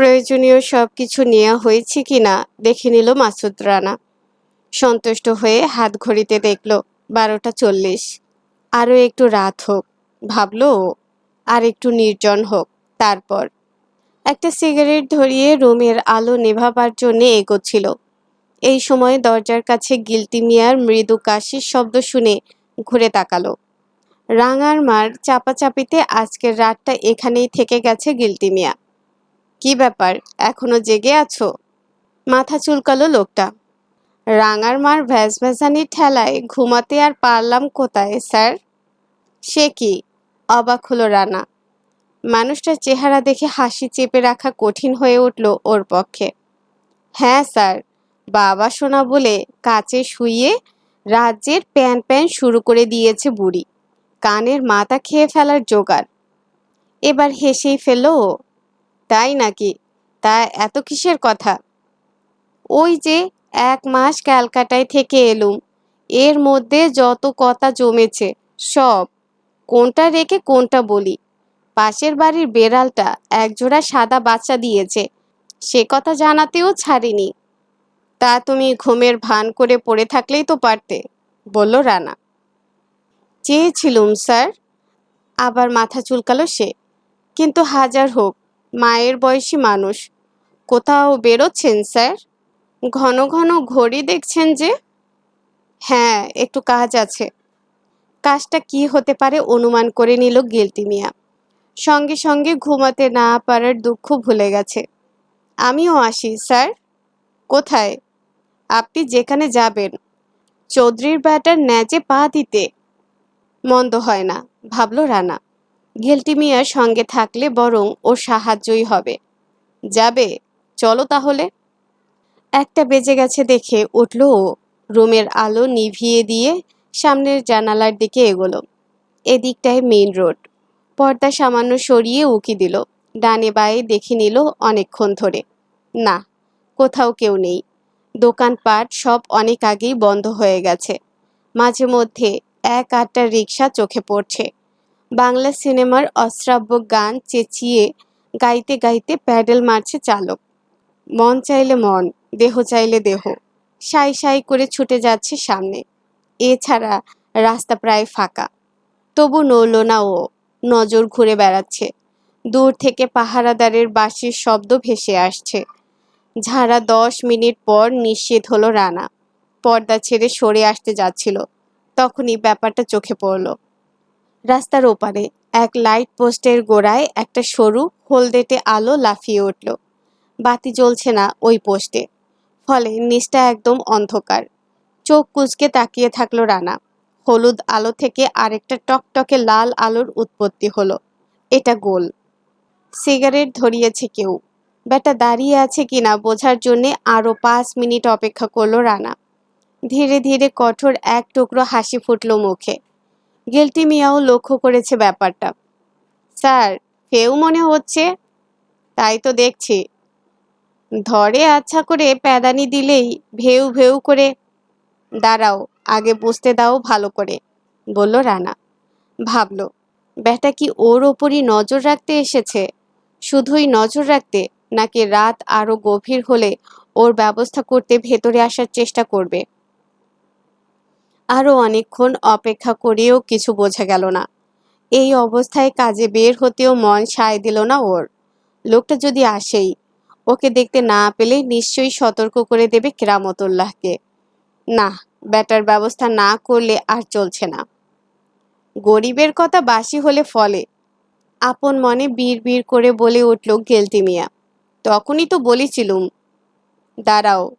প্রয়োজনীয় সব কিছু নেওয়া হয়েছে কিনা দেখে নিল মাসুদ রানা। সন্তুষ্ট হয়ে হাত ঘড়িতে দেখল, বারোটা চল্লিশ। আরও একটু রাত হোক, ভাবলো আর একটু নির্জন হোক, তারপর। একটা সিগারেট ধরিয়ে রুমের আলো নেভাবার জন্য এগোচ্ছিল। এই সময় দরজার কাছে গিলটি মিয়ার মৃদু কাশির শব্দ শুনে ঘুরে তাকালো। রাঙার মার চাপাচাপিতে আজকের রাতটা এখানেই থেকে গেছে গিলটি মিয়া। কি ব্যাপার? এখনও জেগে আছো? মাথা চুলকালো লোকটা। রাঙার মার ভ্যাস ভ্যাসানির ঠেলায় ঘুমাতে আর পারলাম কোথায়, স্যার? সে কি? অবাক হলো রানা। মানুষটার চেহারা দেখে হাসি চেপে রাখা কঠিন হয়ে উঠল ওর পক্ষে। হ্যাঁ স্যার। বাবা শোনা বলে কাছে শুইয়ে রাজ্যের প্যান প্যান শুরু করে দিয়েছে বুড়ি। কানের মাথা খেয়ে ফেলার জোগাড়। এবার হেসেই ফেলল ও। তাই নাকি? তা এত কিসের কথা? ওই যে এক মাস ক্যালকাটায় থেকে এলুম। এর মধ্যে যত কথা জমেছে, সব। কোনটা রেখে কোনটা বলি? পাশের বাড়ির বেড়ালটা একজোড়া সাদা বাচ্চা দিয়েছে। সে কথা জানাতেও ছাড়িনি। তা তুমি ঘুমের ভান করে পড়ে থাকলেই তো পারতে, বলল রানা। চেয়েছিলুম, স্যার। আবার মাথা চুলকালো সে। কিন্তু হাজার হোক মায়ের বয়সী মানুষ। কোথাও বেরোচ্ছেন, স্যার? ঘন ঘন ঘড়ি দেখছেন যে? হ্যাঁ একটু কাজ আছে। কাজটা কি হতে পারে অনুমান করে নিল গিলটি মিয়া। সঙ্গে সঙ্গে ঘুমাতে না পারার দুঃখ ভুলে গেছে। আমিও আসি, স্যার। কোথায়? আপনি যেখানে যাবেন। চৌধুরীর ব্যাটার ন্যাচে পা দিতে। মন্দ হয় না, ভাবলো রানা। গেলটি মিয়ার সঙ্গে থাকলে বরং ওর সাহায্যই হবে। যাবে? চলো তাহলে। একটা বেজে গেছে দেখে উঠল ও। রুমের আলো নিভিয়ে দিয়ে সামনের জানালার দিকে এগোলো। এদিকটায় মেইন রোড। পর্দা সামান্য সরিয়ে উকি দিল। ডানে বায়ে দেখে নিল অনেকক্ষণ ধরে। না, কোথাও কেউ নেই। দোকানপাট সব অনেক আগেই বন্ধ হয়ে গেছে। মাঝে মধ্যে এক আটটা রিক্সা চোখে পড়ছে। বাংলা সিনেমার অশ্রাব্য গান চেঁচিয়ে গাইতে গাইতে প্যাডেল মারছে চালক। মন চাইলে মন, দেহ চাইলে দেহ। সাই সাই করে ছুটে যাচ্ছে সামনে। এছাড়া রাস্তা প্রায় ফাঁকা। তবু নড়ল না ও, নজর ঘুরে বেড়াচ্ছে। দূর থেকে পাহারাদারের বাঁশির শব্দ ভেসে আসছে। ঝাড়া দশ মিনিট পর নিষেধ হলো রানা। পর্দা ছেড়ে সরে আসতে যাচ্ছিল। তখনই ব্যাপারটা চোখে পড়ল। রাস্তার ওপারে এক লাইট পোস্টের গোড়ায় একটা সরু, হলদেটে আলো লাফিয়ে উঠল। বাতি জ্বলছে না ওই পোস্টে ফলে নিচটা একদম অন্ধকার। চোখ কুচকে তাকিয়ে থাকল রানা। হলুদ আলো থেকে আরেকটা টকটকে লাল আলোর উৎপত্তি হলো। এটা গোল। সিগারেট ধরিয়েছে কেউ। ব্যাটা দাঁড়িয়ে আছে কিনা বোঝার জন্যে আরও পাঁচ মিনিট অপেক্ষা করল রানা। ধীরে ধীরে কঠোর এক টুকরো হাসি ফুটলো মুখে। গেলটি মিয়াও লক্ষ্য করেছে ব্যাপারটা। স্যার কেউ মনে হচ্ছে, তাই তো দেখছি। ধরে আচ্ছা করে প্যাদানি দিলেই ভেউ ভেউ করে, দাঁড়াও, আগে বুঝতে দাও ভালো করে, বলল রানা। ভাবলো, ব্যাটা কি ওর ওপরই নজর রাখতে এসেছে? শুধুই নজর রাখতে, নাকি রাত আরও গভীর হলে ওর ব্যবস্থা করতে ভেতরে আসার চেষ্টা করবে? আরও অনেকক্ষণ অপেক্ষা করেও কিছু বোঝা গেল না। এই অবস্থায় কাজে বের হতেও মন সায় দিল না ওর। লোকটা যদি আসেই, ওকে দেখতে না পেলে নিশ্চয়ই সতর্ক করে দেবে কেরামতুল্লাহকে। না, ব্যাটার ব্যবস্থা না করলে আর চলছে না। গরিবের কথা বাসি হলে ফলে। আপন মনে বীর বীর করে বলে উঠল গেলতি মিয়া। তখনই তো বলেছিলুম। দাঁড়াও।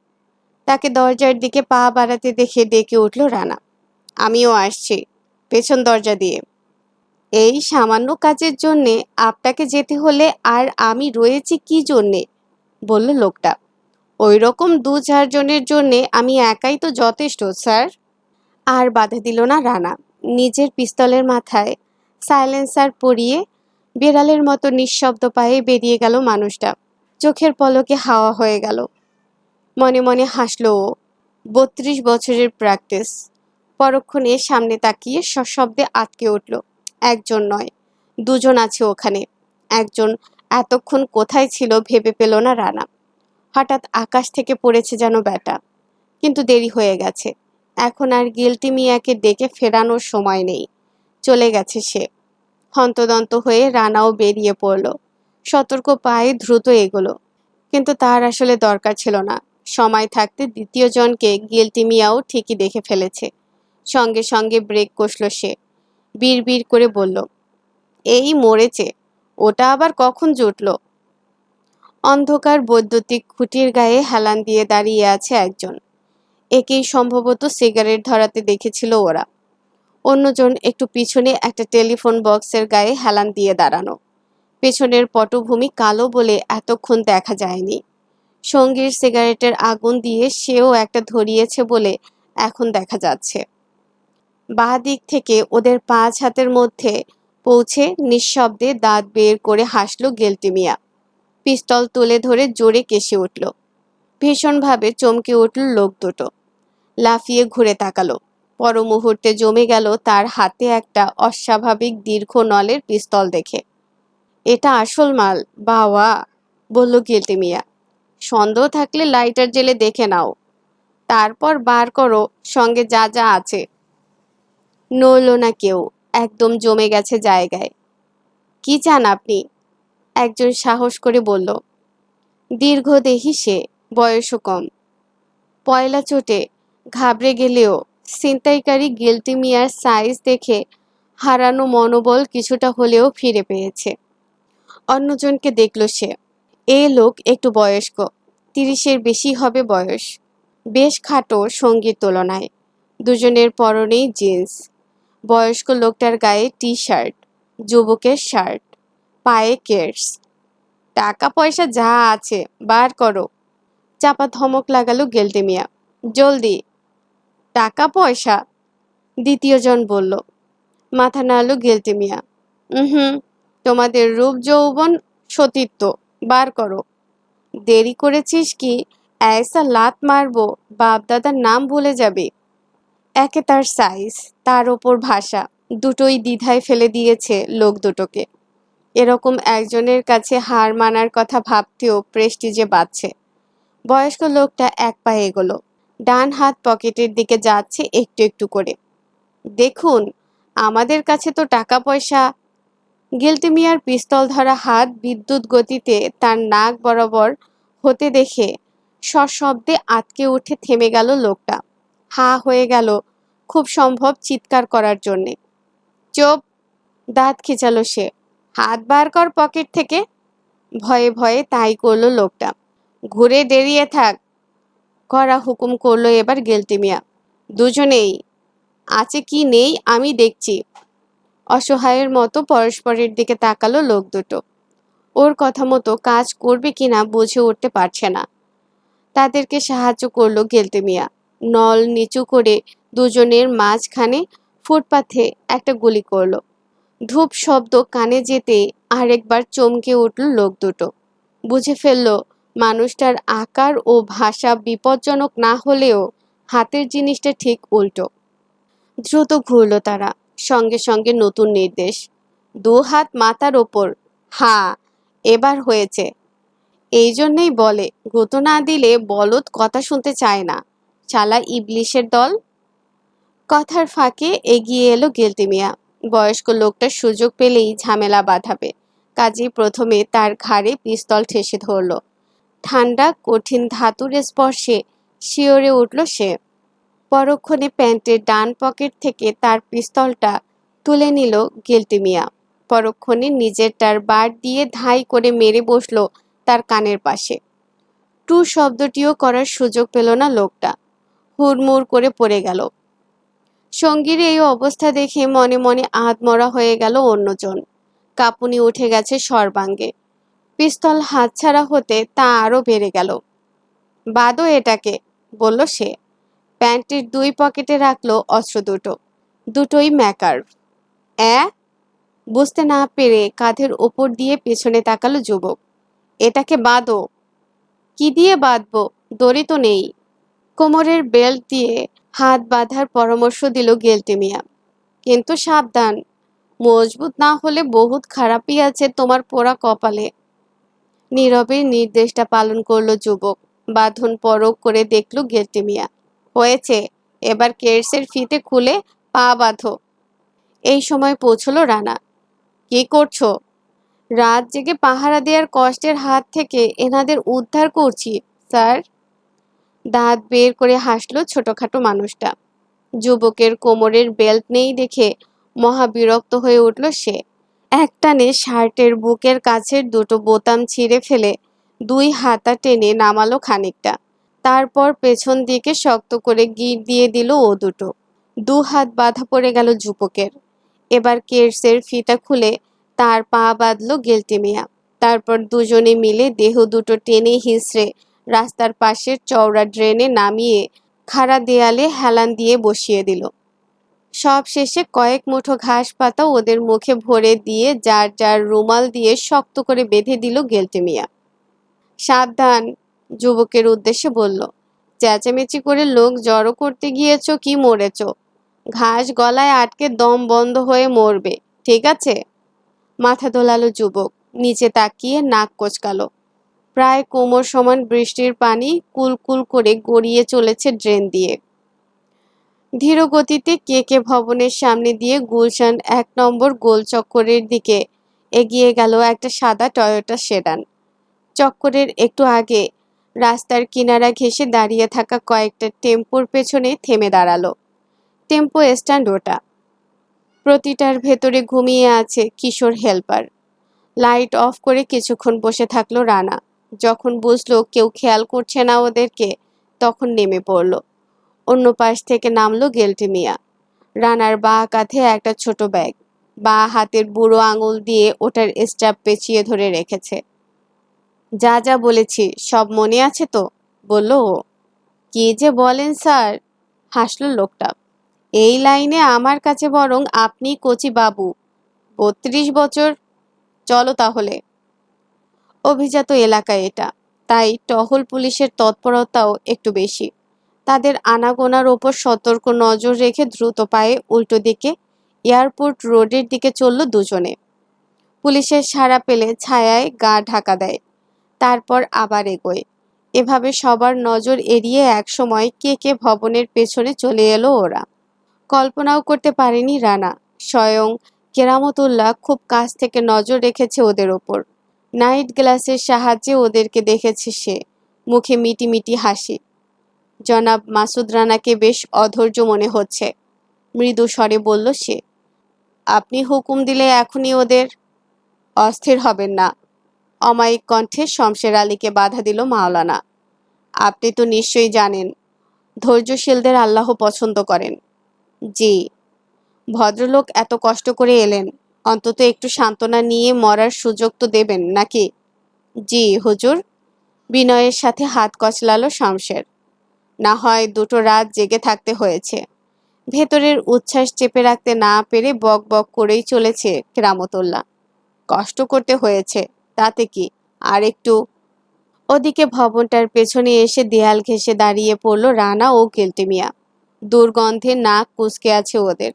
তাকে দরজার দিকে পা বাড়াতে দেখে ডেকে উঠল রানা। আমিও আসছি, পেছন দরজা দিয়ে। এই সামান্য কাজের জন্যে আপনাকে যেতে হলে আর আমি রয়েছি কি জন্যে? বলল লোকটা। ওই রকম দু চারজনের জন্যে আমি একাই তো যথেষ্ট, স্যার। আর বাধা দিল না রানা। নিজের পিস্তলের মাথায় সাইলেন্সার পরিয়ে বিড়ালের মতো নিঃশব্দ পায়ে বেরিয়ে গেল মানুষটা। চোখের পলকে হাওয়া হয়ে গেল। মনে মনে হাসল ও। বত্রিশ বছরের প্র্যাকটিস। পরক্ষণে সামনে তাকিয়ে সশব্দে আটকে উঠল। একজন নয়, দুজন আছে ওখানে। একজন এতক্ষণ কোথায় ছিল ভেবে পেল না রানা। হঠাৎ আকাশ থেকে পড়েছে যেন ব্যাটা। কিন্তু দেরি হয়ে গেছে। এখন আর গিলটি মিয়াকে ডেকে ফেরানোর সময় নেই। চলে গেছে সে। হন্তদন্ত হয়ে রানাও বেরিয়ে পড়ল। সতর্ক পায়ে দ্রুত এগোলো। কিন্তু তার আসলে দরকার ছিল না। সময় থাকতে দ্বিতীয় জনকে গিলটি মিয়াও ঠিকই দেখে ফেলেছে। সঙ্গে সঙ্গে ব্রেক কষল সে। বিড় করে বলল, এই মরেছে, ওটা আবার কখন জুটল? অন্ধকার বৈদ্যুতিক খুঁটির গায়ে হেলান দিয়ে দাঁড়িয়ে আছে একজন। একেই সম্ভবত সিগারেট ধরাতে দেখেছিল ওরা। অন্যজন একটু পিছনে একটা টেলিফোন বক্সের গায়ে হেলান দিয়ে দাঁড়ানো। পেছনের পটভূমি কালো বলে এতক্ষণ দেখা যায়নি। সঙ্গীর সিগারেটের আগুন দিয়ে সেও একটা ধরিয়েছে বলে এখন দেখা যাচ্ছে। বাঁ দিক থেকে ওদের পাঁচ হাতের মধ্যে পৌঁছে নিঃশব্দে দাঁত বের করে হাসল গেলটিমিয়া পিস্তল তুলে ধরে জোরে কেসে উঠল। ভীষণভাবে চমকে উঠল লোক দুটো। লাফিয়ে ঘুরে তাকালো। পর মুহূর্তে জমে গেল তার হাতে একটা অস্বাভাবিক দীর্ঘ নলের পিস্তল দেখে। এটা আসল মাল, বাওয়া, বলল গিলটি মিয়া। সন্দেহ থাকলে লাইটার জেলে দেখে নাও। তারপর বার করো, সঙ্গে যা যা আছে। নড়ল না কেউ, একদম জমে গেছে জায়গায়। কি চান আপনি? একজন সাহস করে বলল, দীর্ঘদেহী সে, বয়সও কম। পয়লা চোটে ঘাবড়ে গেলেও ছিনতাইকারী গিলটি মিয়ার সাইজ দেখে হারানো মনোবল কিছুটা হলেও ফিরে পেয়েছে। অন্যজনকে দেখল সে, এ লোক একটু বয়স্ক, তিরিশের বেশি হবে বয়স। বেশ খাটো সঙ্গীর তুলনায়। দুজনের পরনেই জিন্স। বয়স্ক লোকটার গায়ে টি শার্ট যুবকের শার্ট, পায়ে কেয়ার্স টাকা পয়সা যা আছে, বার করো। চাপা ধমক লাগালো গেলটে মিয়া। জলদি। টাকা পয়সা দ্বিতীয়জন বলল। মাথা নাড়ল গেলটে মিয়া। হুম, তোমাদের রূপ যৌবন সতীত্ব, বার করো। দেরি করেছিস কি? ऐसा লাত মারবো বাপ দাদার নাম ভুলে যাবে। একে তার সাইজ তার ওপর ভাষা, দুটোই দ্বিধায় ফেলে দিয়েছে লোক দুটোকে। এরকম একজনের কাছে হার মানার কথা ভাবতেও প্রেস্টিজে বাঁচছে বয়স্ক লোকটা এক পায়ে এগোলো, ডান হাত পকেটের দিকে যাচ্ছে একটু একটু করে। দেখুন, আমাদের কাছে তো টাকা পয়সা। গিলটি মিয়ার পিস্তল ধরা হাত বিদ্যুৎ গতিতে তার নাক বরাবর হতে দেখে সশব্দে আটকে উঠে থেমে গেল লোকটা। হা হয়ে গেল খুব সম্ভব চিৎকার করার জন্যে। চোপ, দাঁত খিচালো সে। হাত বার কর পকেট থেকে। ভয়ে ভয়ে তাই করল লোকটা। ঘুরে দেরিয়ে থাক। করা হুকুম করল এবার গেলতি মিয়া। দুজনেই। আছে কি নেই আমি দেখছি। অসহায়ের মতো পরস্পরের দিকে তাকালো লোক দুটো। ওর কথা মতো কাজ করবে কিনা বুঝে উঠতে পারছে না। তাদেরকে সাহায্য করল গেলতে মিয়া। নল নিচু করে দুজনের মাঝখানে ফুটপাথে একটা গুলি করল। ধূপ শব্দ কানে যেতে আরেকবার চমকে উঠল লোক দুটো। বুঝে ফেলল, মানুষটার আকার ও ভাষা বিপজ্জনক না হলেও হাতের জিনিসটা ঠিক উল্টো। দ্রুত ঘুরল তারা, সঙ্গে সঙ্গে নতুন নির্দেশ। দু হাত মাথার ওপর, হা, এবার হয়েছে। এই জন্যেই বলে, গুঁতো না দিলে বলদ কথা শুনতে চায় না। চালা ইবলিশের দল? কথার ফাঁকে এগিয়ে এলো গেলতি মিয়া। বয়স্ক লোকটা সুযোগ পেলেই ঝামেলা বাঁধাবে। কাজেই প্রথমে তার ঘাড়ে পিস্তল ঠেসে ধরল। ঠান্ডা, কঠিন ধাতুর স্পর্শে শিওরে উঠল সে। পরক্ষণে প্যান্টের ডান পকেট থেকে তার পিস্তলটা তুলে নিল গিলটি মিয়া। পরক্ষণে নিজেরটার বার দিয়ে ধাই করে মেরে বসল তার কানের পাশে। টু শব্দটিও করার সুযোগ পেল না লোকটা। হুড়মুড় করে পড়ে গেল। সঙ্গীর এই অবস্থা দেখে মনে মনে আধমরা হয়ে গেল অন্যজন। কাপুনি উঠে গেছে সর্বাঙ্গে। পিস্তল হাতছাড়া হতে তা আরও বেড়ে গেল। বাদো এটাকে, বলল সে। প্যান্টের দুই পকেটে রাখল অস্ত্র দুটো। দুটোই ম্যাকার। অ্যা? বুঝতে না পেরে কাঁধের ওপর দিয়ে পেছনে তাকালো যুবক। এটাকে বাঁধো। কি দিয়ে বাঁধবো? দড়ি তো নেই। কোমরের বেল্ট দিয়ে হাত বাঁধার পরামর্শ দিল গেলটে মিয়া। কিন্তু সাবধান, মজবুত না হলে বহুত খারাপই আছে তোমার পোড়া কপালে। নীরবের নির্দেশটা পালন করল যুবক। বাঁধন পরক করে দেখল গেলটি মিয়া। হয়েছে, এবার কেরসের ফিতে খুলে পা বাঁধো। এই সময় পৌঁছলো রানা। কি করছ? রাত জেগে পাহারা দেওয়ার কষ্টের হাত থেকে এনাদের উদ্ধার করছি, স্যার। দাঁত বের করে হাসলো ছোটখাটো মানুষটা। যুবকের কোমরের বেল্ট নেই দেখে মহা বিরক্ত হয়ে উঠল সে। একটানে শার্টের বুকের কাছের দুটো বোতাম ছিঁড়ে ফেলে দুই হাতা টেনে নামালো খানিকটা। তারপর পেছন দিকে শক্ত করে গিট দিয়ে দিল ও দুটো। দু হাত বাঁধা পড়ে গেল যুবকের। এবার কেরসের ফিতা খুলে তার পা বাঁধলো গেলটি মিয়া। তারপর দুজনে মিলে দেহ দুটো টেনে হিসড়ে রাস্তার পাশের চওড়া ড্রেনে নামিয়ে খাড়া দেয়ালে হেলান দিয়ে বসিয়ে দিল। সব শেষে কয়েক মুঠো ঘাস পাতা ওদের মুখে ভরে দিয়ে যার যার রুমাল দিয়ে শক্ত করে বেঁধে দিল গেলটে মিয়া। সাবধান, যুবকের উদ্দেশ্যে বলল। চেঁচামেচি করে লোক জড়ো করতে গিয়েছ কি মরেছ? ঘাস গলায় আটকে দম বন্ধ হয়ে মরবে, ঠিক আছে? মাথা দোলালো যুবক, নিচে তাকিয়ে নাক কোচকালো। প্রায় কোমর সমান বৃষ্টির পানি কুলকুল করে গড়িয়ে চলেছে ড্রেন দিয়ে। ধীর গতিতে কে কে ভবনের সামনে দিয়ে গুলশান এক নম্বর গোল চক্করের দিকে এগিয়ে গেল একটা সাদা টয়োটা সেডান। চক্করের একটু আগে রাস্তার কিনারা ঘেঁষে দাঁড়িয়ে থাকা কয়েকটা টেম্পোর পেছনে থেমে দাঁড়াল। টেম্পো স্ট্যান্ড ওটা। প্রতিটার ভেতরে ঘুমিয়ে আছে কিশোর হেল্পার। লাইট অফ করে কিছুক্ষণ বসে থাকল রানা। যখন বুঝলো কেউ খেয়াল করছে না ওদেরকে, তখন নেমে পড়ল। অন্য পাশ থেকে নামলো গেলটি মিয়া। রানার বা কাঁধে একটা ছোট ব্যাগ। বা হাতের বুড়ো আঙুল দিয়ে ওটার স্ট্যাপ পেঁচিয়ে ধরে রেখেছে। যা যা বলেছি, সব মনে আছে তো? বলল ও। কি যে বলেন স্যার? হাসলো লোকটা। এই লাইনে আমার কাছে বরং আপনি কচি বাবু। বত্রিশ বছর। চলো তাহলে। অভিজাত এলাকা এটা। তাই টহল পুলিশের তৎপরতাও একটু বেশি। তাদের আনাগোনার ওপর সতর্ক নজর রেখে দ্রুত পায়ে উল্টো দিকে এয়ারপোর্ট রোডের দিকে চলল দুজনে। পুলিশের সাড়া পেলে ছায়ায় গা ঢাকা দেয়। তারপর আবার এগোয়। এভাবে সবার নজর এড়িয়ে একসময় কে কে ভবনের পেছনে চলে এলো ওরা। কল্পনাও করতে পারেনি রানা। স্বয়ং কেরামতুল্লাহ খুব কাছ থেকে নজর রেখেছে ওদের ওপর। নাইট গ্লাসের সাহায্যে ওদেরকে দেখেছে সে। মুখে মিটি মিটি হাসি। জনাব মাসুদ রানাকে বেশ অধৈর্য মনে হচ্ছে। মৃদু স্বরে বলল সে, আপনি হুকুম দিলে এখনই ওদের অস্থির হবেন না। অমায়িক কণ্ঠে শমশের আলীকে বাধা দিল মাওলানা। আপনি তো নিশ্চয়ই জানেন, ধৈর্যশীলদের আল্লাহ পছন্দ করেন। জি, ভদ্রলোক এত কষ্ট করে এলেন। অন্তত একটু সান্ত্বনা নিয়ে মরার সুযোগ তো দেবেন, নাকি? জি, হুজুর। বিনয়ের সাথে হাত কচলালো শামশের। না হয় দুটো রাত জেগে থাকতে হয়েছে। ভেতরের উচ্ছ্বাস চেপে রাখতে না পেরে বক বক করেই চলেছে কেরামতুল্লাহ। কষ্ট করতে হয়েছে, তাতে কি? আর একটু। ওদিকে ভবনটার পেছনে এসে দেয়াল ঘেঁষে দাঁড়িয়ে পড়ল রানা ও কেলটিমিয়া দুর্গন্ধে নাক কুচকে আছে ওদের।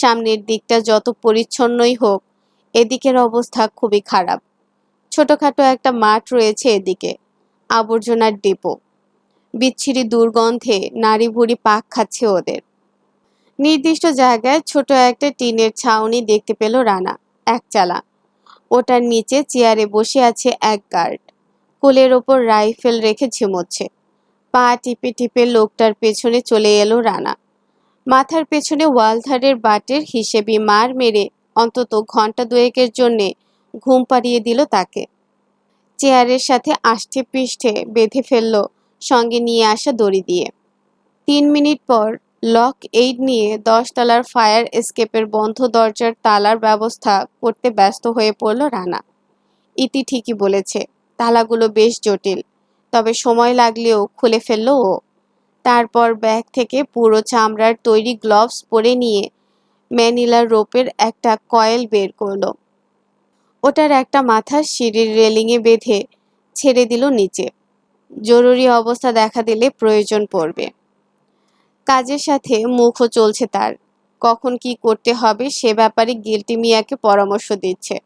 সামনের দিকটা যত পরিচ্ছন্নই হোক, এদিকের অবস্থা খুবই খারাপ। ছোটখাটো একটা মাঠ রয়েছে এদিকে, আবর্জনার ডিপো। বিচ্ছিরি দুর্গন্ধে নারী ভুড়ি পাক খাচ্ছে ওদের। নির্দিষ্ট জায়গায় ছোট একটা টিনের ছাউনি দেখতে পেল রানা, এক চালা। ওটার নিচে চেয়ারে বসে আছে এক গার্ড। কোলের ওপর রাইফেল রেখে ঝিমোচ্ছে। পা টিপে টিপে লোকটার পেছনে চলে এলো রানা। মাথার পেছনে ওয়ালধারের বাটের হিসেবে মার মেরে অন্তত ঘণ্টা দুয়েকের জন্যে ঘুম পাড়িয়ে দিল তাকে। চেয়ারের সাথে আষ্টে পৃষ্ঠে বেঁধে ফেলল সঙ্গে নিয়ে আসা দড়ি দিয়ে। তিন মিনিট পর লক এইড নিয়ে দশতলার ফায়ার এসকেপের বন্ধ দরজার তালার ব্যবস্থা করতে ব্যস্ত হয়ে পড়ল রানা। ইতি ঠিকই বলেছে, তালাগুলো বেশ জটিল, তবে সময় লাগলেও খুলে ফেলল ও। তারপর ব্যাগ থেকে পুরো চামড়ার তৈরি গ্লোভস পরে নিয়ে ম্যানিলার রোপের একটা কয়েল বের করল। ওটার একটা মাথা সিঁড়ির রেলিংয়ে বেঁধে ছেড়ে দিল নিচে। জরুরি অবস্থা দেখা দিলে প্রয়োজন পড়বে। কাজের সাথে মুখও চলছে তার। কখন কি করতে হবে সে ব্যাপারে গিলটি মিয়াকে পরামর্শ দিচ্ছে।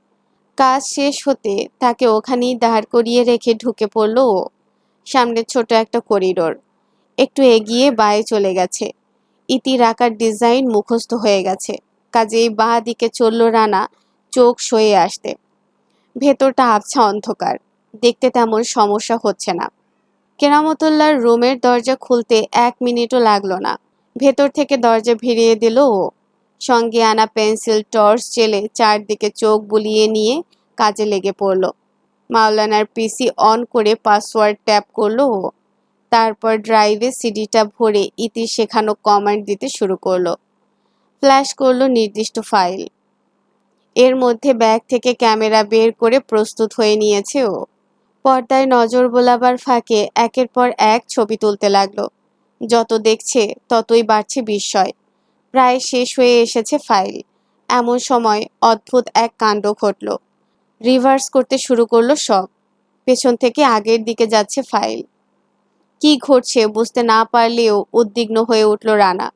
কাজ শেষ হতে তাকে ওখানেই দাঁড় করিয়ে রেখে ঢুকে পড়ল ও। সামনে ছোট একটা করিডোর। একটু এগিয়ে বায়ে চলে গেছে। ইতি আঁকার ডিজাইন মুখস্থ হয়ে গেছে। কাজেই বাঁ দিকে চলল রানা, চোখ সয়ে আসতে। ভেতরটা আবছা অন্ধকার। দেখতে তেমন সমস্যা হচ্ছে না। কেরামতুল্লার রুমের দরজা খুলতে এক মিনিটও লাগল না। ভেতর থেকে দরজা ভিড়িয়ে দিল ও। সঙ্গে আনা পেন্সিল, টর্চ, জেলে চারদিকে চোখ বুলিয়ে নিয়ে কাজে লেগে পড়ল। মাওলানার পিসি অন করে পাসওয়ার্ড ট্যাপ করল ও। তারপর ড্রাইভে সিডিটা ভরে ইতি শেখানো কমান্ড দিতে শুরু করল। ফ্ল্যাশ করল নির্দিষ্ট ফাইল এর মধ্যে ব্যাগ থেকে ক্যামেরা বের করে প্রস্তুত হয়ে নিয়েছে ও। পর্দায় নজর বোলাবার ফাঁকে একের পর এক ছবি তুলতে লাগল। যত দেখছে, ততই বাড়ছে বিস্ময়। প্রায় শেষ হয়ে এসেছে ফাইল এমন সময় অদ্ভুত এক কাণ্ড ঘটল। রিভার্স করতে শুরু করল সব। পেছন থেকে আগের দিকে যাচ্ছে ফাইল কি ঘটছে বুঝতে না পারলেও উদ্বিগ্ন হয়ে উঠল রানা।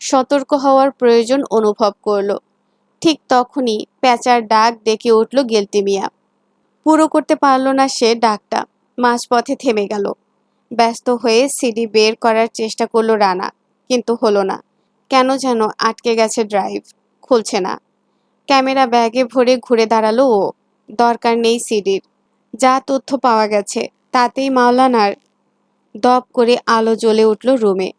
সতর্ক হওয়ার প্রয়োজন অনুভব করল। ঠিক তখনই প্যাঁচার ডাক ডেকে উঠল গেলতি মিয়া। পুরো করতে পারল না সে ডাকটা। মাঝপথে থেমে গেল। ব্যস্ত হয়ে সিডি বের করার চেষ্টা করল রানা, কিন্তু হলো না। কেন যেন আটকে গেছে ড্রাইভ, খুলছে না। ক্যামেরা ব্যাগে ভরে ঘুরে দাঁড়াল ও। দরকার নেই সিডির। যা তথ্য পাওয়া গেছে, তাতেই মাওলানার দপ করে আলো জ্বলে উঠল রুমে।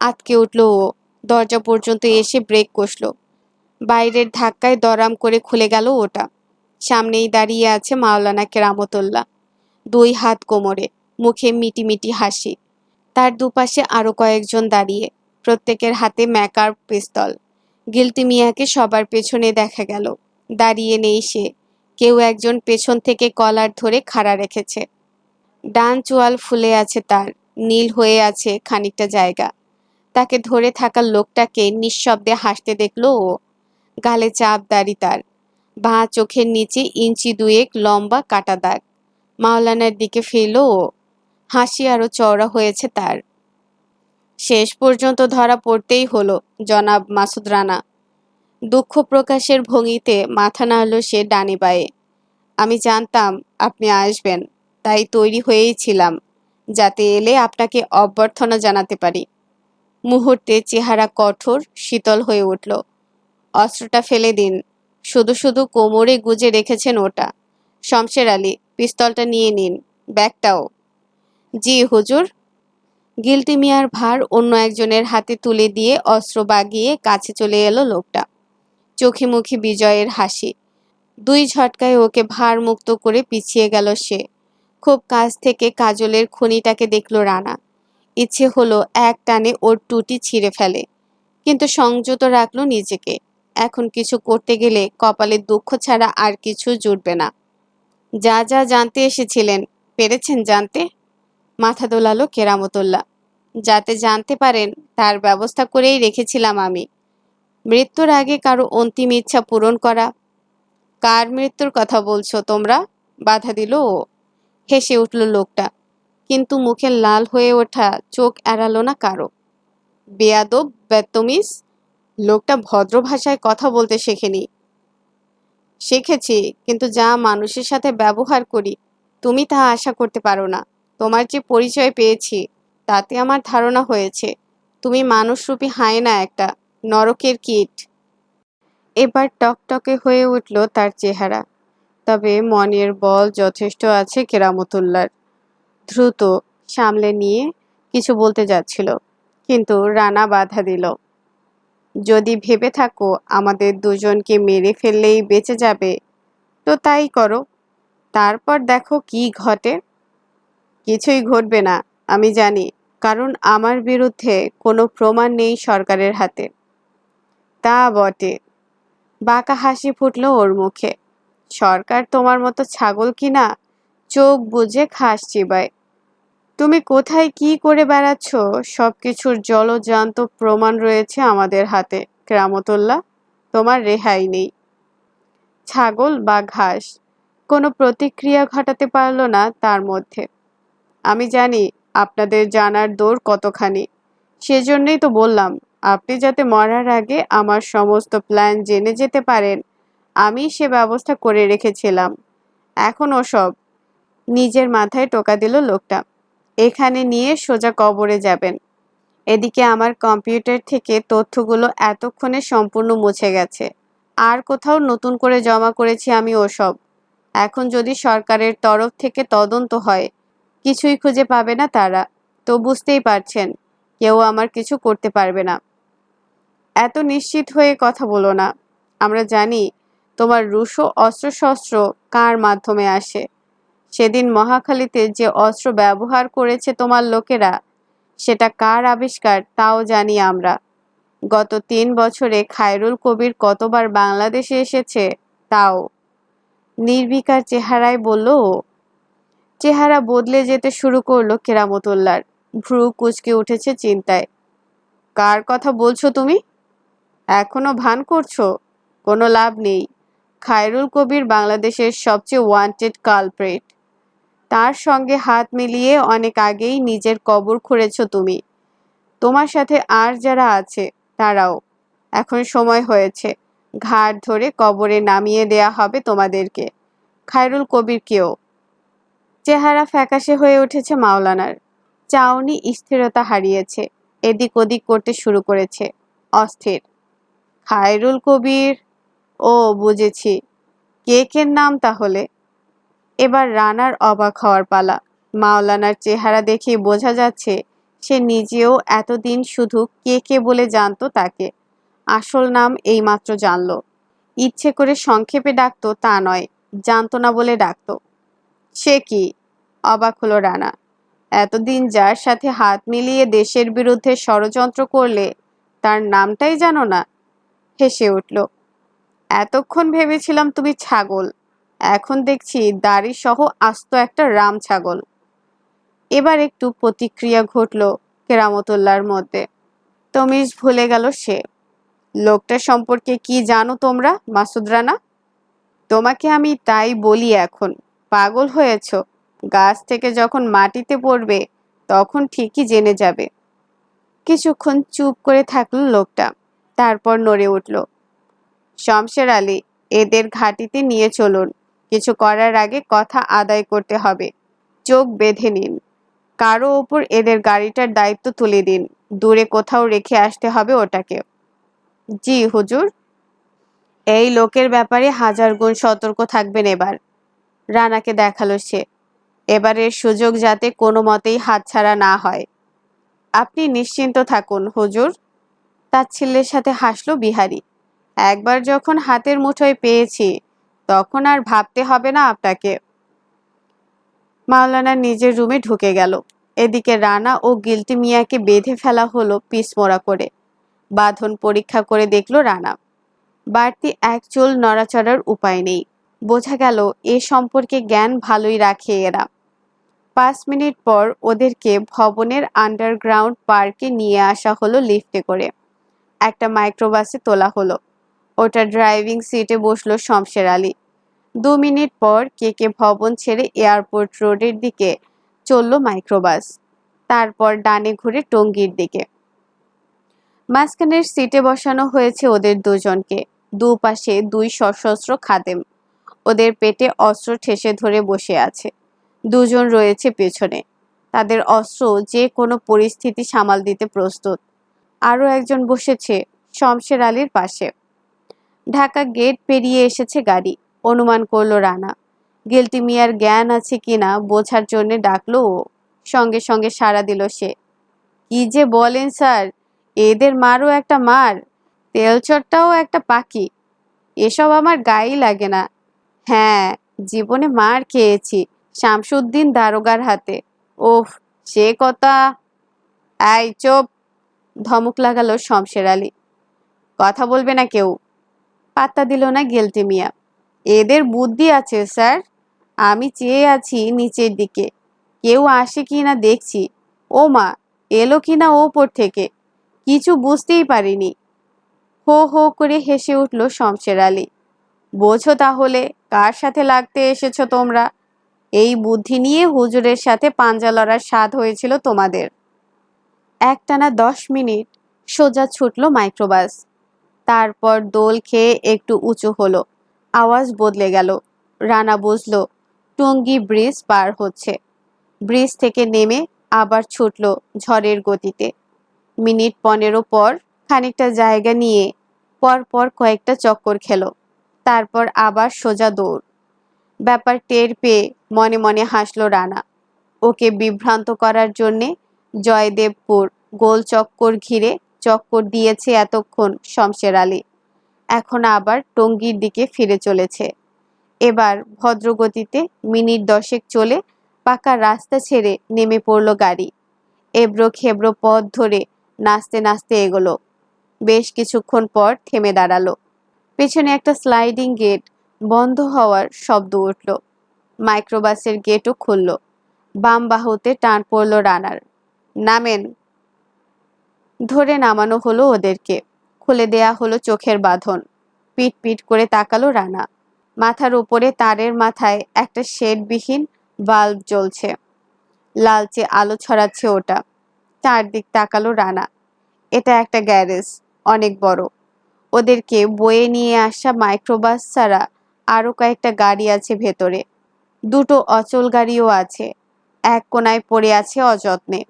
আটকে উঠল ও। দরজা পর্যন্ত এসে ব্রেক কষল। বাইরের ধাক্কায় দরাম করে খুলে গেল ওটা। সামনেই দাঁড়িয়ে আছে মাওলানা কেরামতুল্লাহ। দুই হাত কোমরে, মুখে মিটি মিটি হাসি। তার দুপাশে আরও কয়েকজন দাঁড়িয়ে, প্রত্যেকের হাতে ম্যাকার পিস্তল। গিলতি মিয়াকে সবার পেছনে দেখা গেল। দাঁড়িয়ে নেই সে। কেউ একজন পেছন থেকে কলার ধরে খাড়া রেখেছে। ডান চোয়াল ফুলে আছে তার। নীল হয়ে আছে খানিকটা জায়গা। তাকে ধরে থাকা লোকটাকে নিঃশব্দে হাসতে দেখল ও। গালে চাপ দাড়ি তার। বাঁ চোখের নিচে ইঞ্চি দুয়েক লম্বা কাটা দাগ। মাওলানার দিকে ফিরল ও। হাসি আরও চওড়া হয়েছে তার। শেষ পর্যন্ত ধরা পড়তেই হলো, জনাব মাসুদ রানা। দুঃখ প্রকাশের ভঙ্গিতে মাথা নাড়ল সে ডানে বায়ে। আমি জানতাম আপনি আসবেন, তাই তৈরি হয়েই ছিলাম। যাতে এলে আপনাকে অভ্যর্থনা জানাতে পারি। মুহূর্তে চেহারা কঠোর, শীতল হয়ে উঠল। অস্ত্রটা ফেলে দিন। শুধু শুধু কোমরে গুজে রেখেছেন ওটা। শমশের আলী, পিস্তলটা নিয়ে নিন, ব্যাগটাও। জি, হুজুর। গিলটি মিয়ার ভার অন্য একজনের হাতে তুলে দিয়ে অস্ত্র বাগিয়ে কাছে চলে এলো লোকটা। চোখে মুখে বিজয়ের হাসি। দুই ঝটকায় ওকে ভার মুক্ত করে পিছিয়ে গেল সে। খুব কাছ থেকে কাজলের খনিটাকে দেখল রানা। ইচ্ছে হলো এক টানে ওর টুটি ছিঁড়ে ফেলে। কিন্তু সংযত রাখল নিজেকে। এখন কিছু করতে গেলে কপালে দুঃখ ছাড়া আর কিছু জুটবে না। যা যা জানতে এসেছিলেন, পেরেছেন জানতে? মাথা দোলালো কেরামতুল্লাহ। যাতে জানতে পারেন, তার ব্যবস্থা করেই রেখেছিলাম আমি। মৃত্যুর আগে কারও অন্তিম ইচ্ছা পূরণ করা। কার মৃত্যুর কথা বলছো তোমরা? বাধা দিল ও। হেসে উঠল লোকটা। কিন্তু মুখে লাল হয়ে ওঠা চোখ এড়ালো না কারও। বেয়াদব বেতমিস লোকটা ভদ্র ভাষায় কথা বলতে শেখেনি। শিখেছি, কিন্তু যা মানুষের সাথে ব্যবহার করি, তুমি তা আশা করতে পারো না। তোমার যে পরিচয় পেয়েছি, তাতে আমার ধারণা হয়েছে, তুমি মানুষরূপী হায়না একটা, নরকের কীট। এবার টকটকে হয়ে উঠল তার চেহারা। তবে মনের বল যথেষ্ট আছে কেরামতুল্লার। দ্রুত সামলে নিয়ে কিছু বলতে যাচ্ছিল, কিন্তু রানা বাধা দিল। যদি ভেবে থাকো আমাদের দুজনকে মেরে ফেললেই বেঁচে যাবে, তো তাই করো। তারপর দেখো কি ঘটে। কিছুই ঘটবে না, আমি জানি, কারণ আমার বিরুদ্ধে কোনো প্রমাণ নেই সরকারের হাতে। তা বটে। বাঁকা হাসি ফুটলো ওর মুখে। সরকার তোমার মতো ছাগল কিনা? চোখ বুঝে খাস চিবায়। তুমি কোথায় কি করে বেড়াচ্ছ? সব কিছুর জলজান্ত প্রমাণ রয়েছে আমাদের হাতে, কেরামতুল্লাহ। তোমার রেহাই নেই। ছাগল বা ঘাস, কোনো প্রতিক্রিয়া ঘটাতে পারল না তার মধ্যে। আমি জানি আপনাদের জানার দৌড় কতখানি। সেজন্যই তো বললাম, আপনি যাতে মরার আগে আমার সমস্ত প্ল্যান জেনে যেতে পারেন আমি সে ব্যবস্থা করে রেখেছিলাম। এখন ওসব। নিজের মাথায় টোকা দিল লোকটা। এখানে নিয়ে সোজা কবরে যাবেন। এদিকে আমার কম্পিউটার থেকে তথ্যগুলো এতক্ষণে সম্পূর্ণ মুছে গেছে। আর কোথাও নতুন করে জমা করেছি আমি ওসব। এখন যদি সরকারের তরফ থেকে তদন্ত হয়, কিছুই খুঁজে পাবে না তারা। তো বুঝতেই পারছেন, কেউ আমার কিছু করতে পারবে না। এত নিশ্চিত হয়ে কথা বলো না। আমরা জানি তোমার রুশো অস্ত্রশস্ত্র কার মাধ্যমে আসে? সেদিন মহাখালীতে যে অস্ত্র ব্যবহার করেছে তোমার লোকেরা, সেটা কার আবিষ্কার তাও জানি আমরা। গত তিন বছরে খায়রুল কবির কতবার বাংলাদেশে এসেছে তাও। নির্বিকার চেহারায় বলল, চেহারা বদলে যেতে শুরু করল কেরামতুল্লার। ভ্রু কুচকে উঠেছে চিন্তায়। কার কথা বলছো তুমি? এখনও ভান করছ? কোনো লাভ নেই। খায়রুল কবির বাংলাদেশের সবচেয়ে ওয়ান্টেড কালপ্রেট তার সঙ্গে হাত মিলিয়ে অনেক আগেই নিজের কবর খুঁড়েছ তুমি। তোমার সাথে আর যারা আছে, তারাও। এখন সময় হয়েছে। ঘাট ধরে কবরে নামিয়ে দেয়া হবে তোমাদেরকে। খায়রুল কবিরকেও চেহারা ফ্যাকাশে হয়ে উঠেছে মাওলানার। চাউনি স্থিরতা হারিয়েছে। এদিক ওদিক করতে শুরু করেছে। অস্থির। খায়রুল কবির ও, বুঝেছি। কেকের নাম তাহলে? এবার রানার অবাক হওয়ার পালা। মাওলানার চেহারা দেখে বোঝা যাচ্ছে সে নিজেও এতদিন শুধু কে কে বলে জানতো তাকে। আসল নাম এইমাত্র জানলো। ইচ্ছে করে সংক্ষেপে ডাকতো, তা নয়, জানতো না বলে ডাকতো। সে কি? অবাক হলো রানা। এতদিন যার সাথে হাত মিলিয়ে দেশের বিরুদ্ধে ষড়যন্ত্র করলে তার নামটাই জানো না? হেসে উঠল। এতক্ষণ ভেবেছিলাম তুমি ছাগল। এখন দেখছি দাড়ি সহ আস্ত একটা রাম ছাগল। এবার একটু প্রতিক্রিয়া ঘটল কেরামতুল্লার মধ্যে। তমিজ ভুলে গেল সে। লোকটা সম্পর্কে কি জানো তোমরা, মাসুদ রানা? তোমাকে আমি তাই বলি এখন, পাগল হয়েছ। গাছ থেকে যখন মাটিতে পড়বে, তখন ঠিকই জেনে যাবে। কিছুক্ষণ চুপ করে থাকল লোকটা, তারপর নড়ে উঠল। শমশের আলী, এদের ঘাটিতে নিয়ে চলুন। কিছু করার আগে কথা আদায় করতে হবে। চোখ বেঁধে নিন। কারও ওপর এদের গাড়িটার দায়িত্ব তুলে দিন। দূরে কোথাও রেখে আসতে হবে ওটাকে। জি, হুজুর। এই লোকের ব্যাপারে হাজার গুণ সতর্ক থাকবেন এবার। রানাকে দেখাল সে। এবারের সুযোগ যাতে কোনো মতেই হাতছাড়া না হয়। আপনি নিশ্চিন্ত থাকুন, হুজুর। তার ছেলের সাথে হাসলো বিহারি। একবার যখন হাতের মুঠোয় পেয়েছি, তখন আর ভাবতে হবে না আপনাকে। মাওলানা নিজের রুমে ঢুকে গেল। এদিকে রানা ও গিলটি মিয়াকে বেঁধে ফেলা হলো পিসমোড়া করে। বাঁধন পরীক্ষা করে দেখল রানা। বাড়তি এক চুল নড়াচড়ার উপায় নেই। বোঝা গেল এ সম্পর্কে জ্ঞান ভালোই রাখে এরা। পাঁচ মিনিট পর ওদেরকে ভবনের আন্ডারগ্রাউন্ড পার্কে নিয়ে আসা হলো লিফটে করে। একটা মাইক্রোবাসে তোলা হলো। ওটা ড্রাইভিং সিটে বসল শমশের আলী। দু মিনিট পর কে কে ভবন ছেড়ে এয়ারপোর্ট রোডের দিকে চলল মাইক্রোবাস, তারপর ডানে ঘুরে টঙ্গীর দিকে। মাঝখানের সিটে বসানো হয়েছে ওদের দুজনকে। দুপাশে দুই সশস্ত্র খাদেম। ওদের পেটে অস্ত্র ঠেসে ধরে বসে আছে। দুজন রয়েছে পেছনে। তাদের অস্ত্র যে কোনো পরিস্থিতি সামাল দিতে প্রস্তুত। আরও একজন বসেছে শমশের আলীর পাশে। ঢাকা গেট পেরিয়ে এসেছে গাড়ি। অনুমান করল রানা। গেলটি মিয়ার জ্ঞান আছে কিনা বোঝার জন্য ডাকলো ও। সঙ্গে সঙ্গে সাড়া দিল সে। কি যে বলেন স্যার, এদের মারও একটা মার, তেলচটটাও একটা পাখি। এসব আমার গায়ে লাগে না। হ্যাঁ জীবনে মার খেয়েছি, শামসুদ্দিন দারোগার হাতে। ওফ, সে কথা। আই চোপ! ধমক লাগালো শমশের আলী। কথা বলবে না কেউ। পাত্তা দিল না গেলতে মিয়া। এদের বুদ্ধি আছে, স্যার। আমি চেয়ে আছি নিচের দিকে। কেউ আসে কি না দেখছি। ও মা, এলো কি না ওপর থেকে? কিছু বুঝতেই পারিনি। হো হো করে হেসে উঠল শমশের আলী। বোঝো তাহলে, কার সাথে লাগতে এসেছ তোমরা? এই বুদ্ধি নিয়ে হুজুরের সাথে পাঞ্জা লড়ার স্বাদ হয়েছিল তোমাদের। একটানা দশ মিনিট সোজা ছুটল মাইক্রোবাস। তারপর দোল খেয়ে একটু উঁচু হলো। আওয়াজ বদলে গেল। রানা বুঝলো, টুঙ্গি ব্রিজ পার হচ্ছে। ব্রিজ থেকে নেমে আবার ছুটল ঝড়ের গতিতে। মিনিট পনেরো পর খানিকটা জায়গা নিয়ে পর পর কয়েকটা চক্কর খেলো। তারপর আবার সোজা দৌড়। ব্যাপার টের পেয়ে মনে মনে হাসলো রানা। ওকে বিভ্রান্ত করার জন্যে জয়দেবপুর গোল চক্কর ঘিরে চক্কর দিয়েছে এতক্ষণ শমশের আলী। এখন আবার টঙ্গীর দিকে ফিরে চলেছে। এবার ভদ্রগতিতে মিনিট দশেক চলে পাকা রাস্তা ছেড়ে নেমে পড়ল গাড়ি। এবড়ো খেবড়ো পথ ধরে নাচতে নাচতে এগোলো। বেশ কিছুক্ষণ পর থেমে দাঁড়াল। পেছনে একটা স্লাইডিং গেট বন্ধ হওয়ার শব্দ উঠল। মাইক্রোবাসের গেটও খুলল। বাম বাহুতে টান পড়ল রানার। নামেন ধরে নামানো হলো ওদেরকে। খুলে দেয়া হলো চোখের বাঁধন। পিট পিট করে তাকালো রানা। মাথার উপরে তারের মাথায় একটা শেডবিহীন বাল্ব জ্বলছে। লালচে আলো ছড়াচ্ছে ওটা। চারদিক তাকালো রানা। এটা একটা গ্যারেজ, অনেক বড়। ওদেরকে বয়ে নিয়ে আসা মাইক্রোবাস ছাড়া আরও কয়েকটা গাড়ি আছে ভেতরে। দুটো অচল গাড়িও আছে। এক কোনায় পড়ে আছে অযত্নে।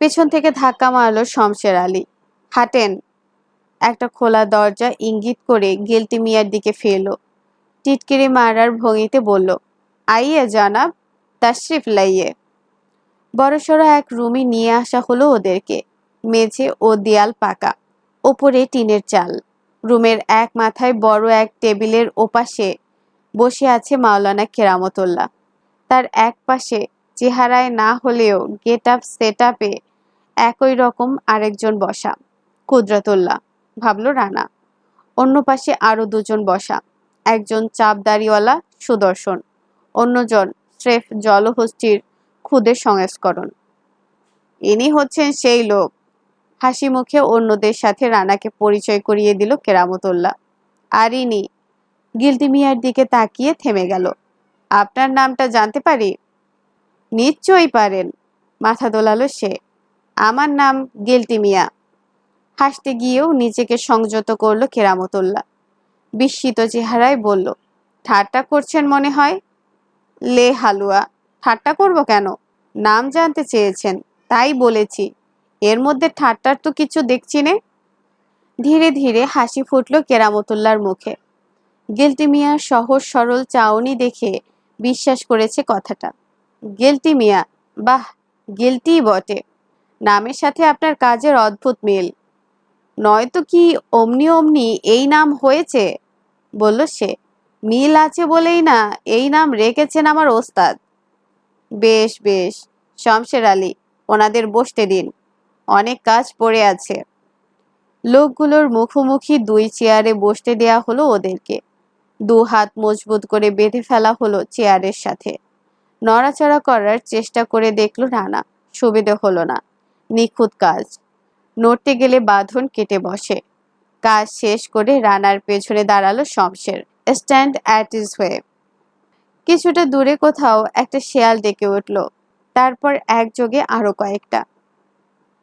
পেছন থেকে ধাক্কা মারলো শমশের আলী। হাঁটেন। একটা খোলা দরজা ইঙ্গিত করে গেলতি মিয়ার দিকে ফেরলো। টিটকিরি মারার ভঙ্গিতে বলল, আইয়ে জানাব, তাশরিফ লাইয়ে। বড়সড় এক রুমে নিয়ে আসা হলো ওদেরকে। মেঝে ও দেয়াল পাকা, ওপরে টিনের চাল। রুমের এক মাথায় বড় এক টেবিলের ওপাশে বসে আছে মাওলানা কেরামতুল্লাহ। তার এক পাশে চেহারায় না হলেও গেট আপ, সেট আপে একই রকম আরেকজন বসা। কুদরতুল্লাহ, ভাবলো রানা। অন্য পাশে আরও দুজন বসা। একজন চাপদারিওয়ালা সুদর্শন, অন্যজন স্রেফ জলহস্তির ক্ষুদের সংস্করণ। ইনি হচ্ছেন সেই লোক। হাসি মুখে অন্যদের সাথে রানাকে পরিচয় করিয়ে দিল কেরামতুল্লাহ। আর ইনি গিলতি মিয়ার দিকে তাকিয়ে থেমে গেল। আপনার নামটা জানতে পারি? নিশ্চয়ই পারেন, মাথা দোলালো সে। আমার নাম গিলতি মিয়া। হাসতে গিয়েও নিজেকে সংযত করল কেরামতুল্লাহ। বিস্মিত চেহারায় বলল, ঠাট্টা করছেন মনে হয়? লে হালুয়া, ঠাট্টা করব কেন? নাম জানতে চেয়েছেন, তাই বলেছি। এর মধ্যে ঠাট্টার তো কিছু দেখছি নে? ধীরে ধীরে হাসি ফুটল কেরামতুল্লার মুখে। গেলটি মিয়ার সহজ সরল চাউনি দেখে বিশ্বাস করেছে কথাটা। গেলটি মিয়া, বাহ গেলটিই বটে। নামের সাথে আপনার কাজের অদ্ভুত মিল। নয়তো কি অমনি অমনি এই নাম হয়েছে? বলল সে। মিল আছে বলেই না, এই নাম রেখেছেন আমার ওস্তাদ। বেশ বেশ, শমশের আলী, ওনাদের বসতে দিন। অনেক কাজ পড়ে আছে। লোকগুলোর মুখোমুখি দুই চেয়ারে বসতে দেয়া হলো ওদেরকে। দু হাত মজবুত করে বেঁধে ফেলা হলো চেয়ারের সাথে। নড়াচড়া করার চেষ্টা করে দেখল রানা সুবিধে হলো না। নিখুঁত কাজ। নড়তে গেলে বাঁধন কেটে বসে। কাজ শেষ করে রানার পেছনে দাঁড়াল শমশের। স্ট্যান্ড অ্যাট ইজ হয়ে কিছুটা দূরে কোথাও একটা শেয়াল ডেকে উঠল। তারপর একযোগে আরও কয়েকটা।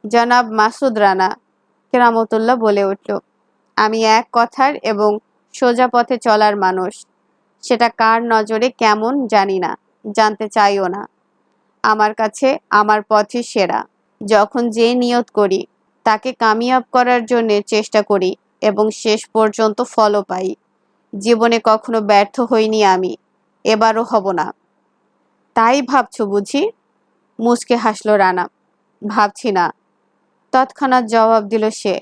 জনাব মাসুদ রানা, কেরামতুল্লাহ বলে উঠল, আমি এক কথার এবং সোজা পথে চলার মানুষ। সেটা কার নজরে কেমন জানি না, জানতে চাইও না। আমার কাছে আমার পথই সেরা। যখন যে নিয়ত করি, তাকে কামিয়াব করার জন্য চেষ্টা করি এবং শেষ পর্যন্ত ফলও পাই। জীবনে কখনো ব্যর্থ হইনি আমি, এবারও হব না। তাই ভাবছ বুঝি? মুচকে হাসলো রানা। ভাবছি না। তৎক্ষণাৎ জবাব দিল সে।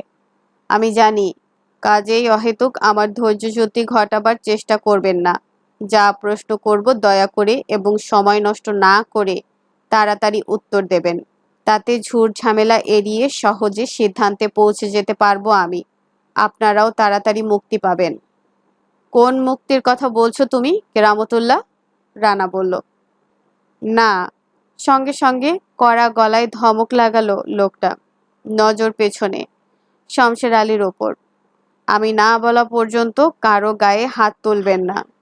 আমি জানি, কাজেই অহেতুক আমার ধৈর্যচ্যুতি ঘটাবার চেষ্টা করবেন না। যা প্রশ্ন করব দয়া করে এবং সময় নষ্ট না করে তাড়াতাড়ি উত্তর দেবেন। তাতে ঝুট ঝামেলা এড়িয়ে সহজে সিদ্ধান্তে পৌঁছে যেতে পারব আমি। আপনারাও তাড়াতাড়ি মুক্তি পাবেন। কোন মুক্তির কথা বলছো তুমি, কেরামতুল্লাহ? রানা বলল। না, সঙ্গে সঙ্গে কড়া গলায় ধমক লাগালো লোকটা, নজর পেছনে, শমশের আলীর ওপর। আমি না বলা পর্যন্ত কারও গায়ে হাত তুলবেন না।